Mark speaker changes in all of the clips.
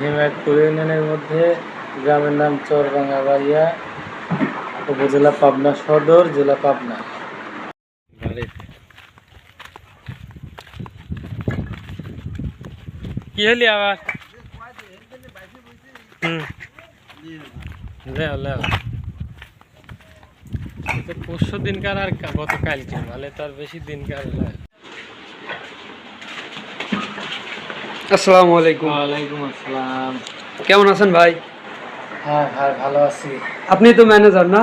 Speaker 1: হিমায়তপুর ইউনিয়নের মধ্যে গ্রামের নাম চরবাঙ্গাবাড়িয়া উপজেলা পাবনা সদর, জেলা পাবনা। কি হলি আবার? পরশু দিনকার আর কা- গত কালকে মানে তার বেশি দিনকার না।
Speaker 2: আসসালামু আলাইকুম।
Speaker 1: ওয়ালাইকুম আসসালাম।
Speaker 2: কেমন আছেন ভাই?
Speaker 1: হ্যাঁ ভাই ভালো আছি।
Speaker 2: আপনি তো ম্যানেজার না?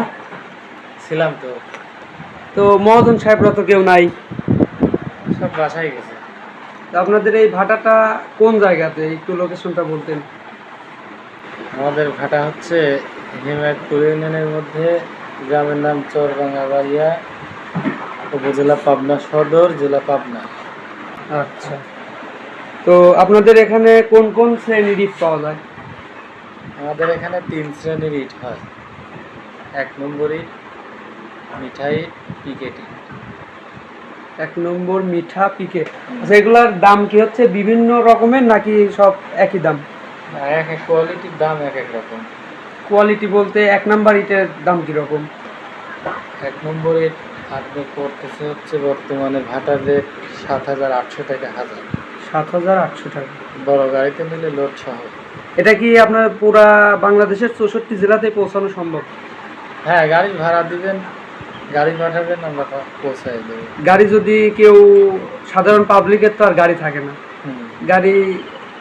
Speaker 1: ছিলাম তো।
Speaker 2: তো মহাজন সাহেবরা তো কেউ নাই।
Speaker 1: সব বাসায় গেছে।
Speaker 2: তো আপনাদের এই ভাটাটা কোন জায়গাতে? একটু লোকেশনটা বলতেন।
Speaker 1: আমাদের ভাটা হচ্ছে হিমায়তপুর ইউনিয়নের মধ্যে গ্রামের নাম চরবাঙ্গাবাড়িয়া উপজেলা পাবনা সদর জেলা পাবনা।
Speaker 2: আচ্ছা। তো আপনাদের এখানে কোন কোন শ্রেণির ইট পাওয়া যায়?
Speaker 1: আমাদের এখানে তিন শ্রেণির ইট হয়। এক নম্বর ইট মিঠাই ইট পিকেট ইট
Speaker 2: এক নম্বর মিঠা পিকেট। আচ্ছা এগুলার দাম কি হচ্ছে বিভিন্ন রকমের নাকি সব একই দাম?
Speaker 1: এক এক কোয়ালিটির দাম এক এক রকম।
Speaker 2: কোয়ালিটি বলতে এক নম্বর ইটের দাম কীরকম
Speaker 1: এক নম্বর ইট আপনি করতেছে হচ্ছে বর্তমানে ভাটার রেট সাত হাজার আটশো টাকা হাজার।
Speaker 2: সাত হাজার আটশো টাকা।
Speaker 1: বড় গাড়িতে নিলে লোড সহ।
Speaker 2: এটা কি আপনার পুরা বাংলাদেশের চৌষট্টি জেলাতে পৌঁছানো সম্ভব?
Speaker 1: হ্যাঁ গাড়ি ভাড়া দিবেন গাড়ি পাঠাবেন আমরা পৌঁছাই দেবো।
Speaker 2: গাড়ি যদি কেউ সাধারণ পাবলিকের তো আর গাড়ি থাকে না। গাড়ি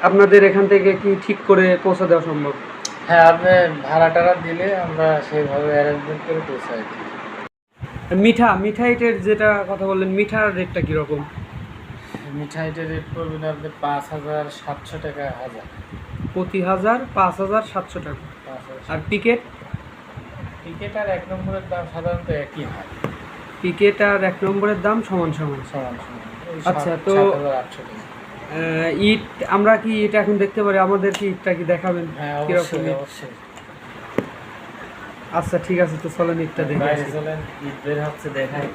Speaker 2: আপনাদের এখান থেকে কি ঠিক করে পৌঁছে দেওয়া সম্ভব?
Speaker 1: হ্যাঁ আপনি ভাড়া টাড়া দিলে আমরা সেইভাবে অ্যারেঞ্জমেন্ট করে পৌঁছাই দিই
Speaker 2: মিঠা মিঠা যেটা কথা বললেন মিঠার রেটটা কীরকম?
Speaker 1: মিঠাইটের রেট পড়বেন আপনি পাঁচ হাজার সাতশো টাকা হাজার।
Speaker 2: প্রতি হাজার পাঁচ হাজার সাতশো টাকা।
Speaker 1: পাঁচ হাজার
Speaker 2: আর পিকেট
Speaker 1: টিকিট আর এক নম্বরের দাম সাধারণত একই হয়।
Speaker 2: পিকেট আর এক নম্বরের দাম সমান সমান।
Speaker 1: সমান সমান।
Speaker 2: আচ্ছা, তো- ইট আমরা কি ইট এখন দেখতে পারি? আমাদের কি ইটটা কি দেখাবেন?
Speaker 1: হ্যাঁ
Speaker 2: কীরকম ইট? আচ্ছা ঠিক আছে তো চলেন ইটটা দেখে
Speaker 1: চলেন ঈদ বের হচ্ছে দেখাই।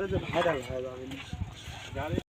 Speaker 1: هذا هذا.